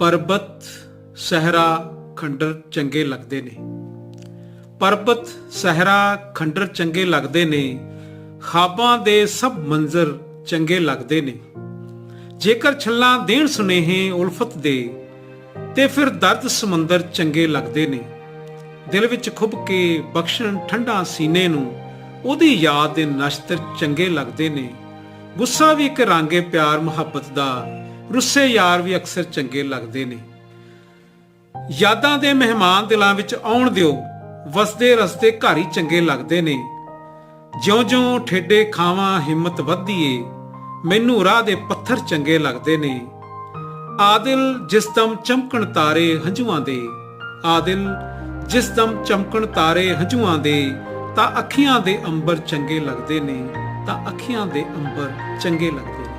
ਪਰਬਤ ਸਹਿਰਾ ਖੰਡਰ ਚੰਗੇ ਲੱਗਦੇ ਨੇ। ਪਰਬਤ ਸਹਿਰਾ ਖੰਡਰ ਚੰਗੇ ਲੱਗਦੇ ਨੇ, ਖਾਬਾਂ ਦੇ ਸਭ ਮੰਜ਼ਰ ਚੰਗੇ ਲੱਗਦੇ ਨੇ। ਜੇਕਰ ਛੱਲਾਂ ਦੇਣ ਸੁਨੇਹੇ ਉਲਫਤ ਦੇ, ਤੇ ਫਿਰ ਦਰਦ ਸਮੁੰਦਰ ਚੰਗੇ ਲੱਗਦੇ ਨੇ। ਦਿਲ ਵਿੱਚ ਖੁੱਬ ਕੇ ਬਖਸ਼ਣ ਠੰਡਾ ਸੀਨੇ ਨੂੰ, ਉਹਦੀ ਯਾਦ ਦੇ ਨਸ਼ਤਰ ਚੰਗੇ ਲੱਗਦੇ ਨੇ। ਗੁੱਸਾ ਵੀ ਇੱਕ ਰਾਂਗੇ ਪਿਆਰ ਮੁਹੱਬਤ ਦਾ ਰੁੱਸੇ ਯਾਰ ਵੀ ਅਕਸਰ ਚੰਗੇ ਲੱਗਦੇ ਨੇ। ਯਾਦਾਂ ਦੇ ਮਹਿਮਾਨ ਦਿਲਾਂ ਵਿੱਚ ਆਉਣ ਦਿਓ, ਵਸਦੇ ਰਸਤੇ ਘਰ ਹੀ ਚੰਗੇ ਲੱਗਦੇ ਨੇ। ਜਿਉਂ-ਜਿਉਂ ਠੇਡੇ ਖਾਵਾਂ ਹਿੰਮਤ ਵੱਧਦੀ ਮੈਨੂੰ ਰਾਹ ਦੇ ਪੱਥਰ ਚੰਗੇ ਲੱਗਦੇ ਨੇ। ਆਦਿਲ ਜਿਸ ਦਮ ਚਮਕਣ ਤਾਰੇ ਹੰਝੂਆਂ ਦੇ, ਆਦਿਲ ਜਿਸ ਦਮ ਚਮਕਣ ਤਾਰੇ ਹੰਝੂਆਂ ਦੇ, ਤਾਂ ਅੱਖੀਆਂ ਦੇ ਅੰਬਰ ਚੰਗੇ ਲੱਗਦੇ ਨੇ, ਤਾਂ ਅੱਖੀਆਂ ਦੇ ਅੰਬਰ ਚੰਗੇ ਲੱਗਦੇ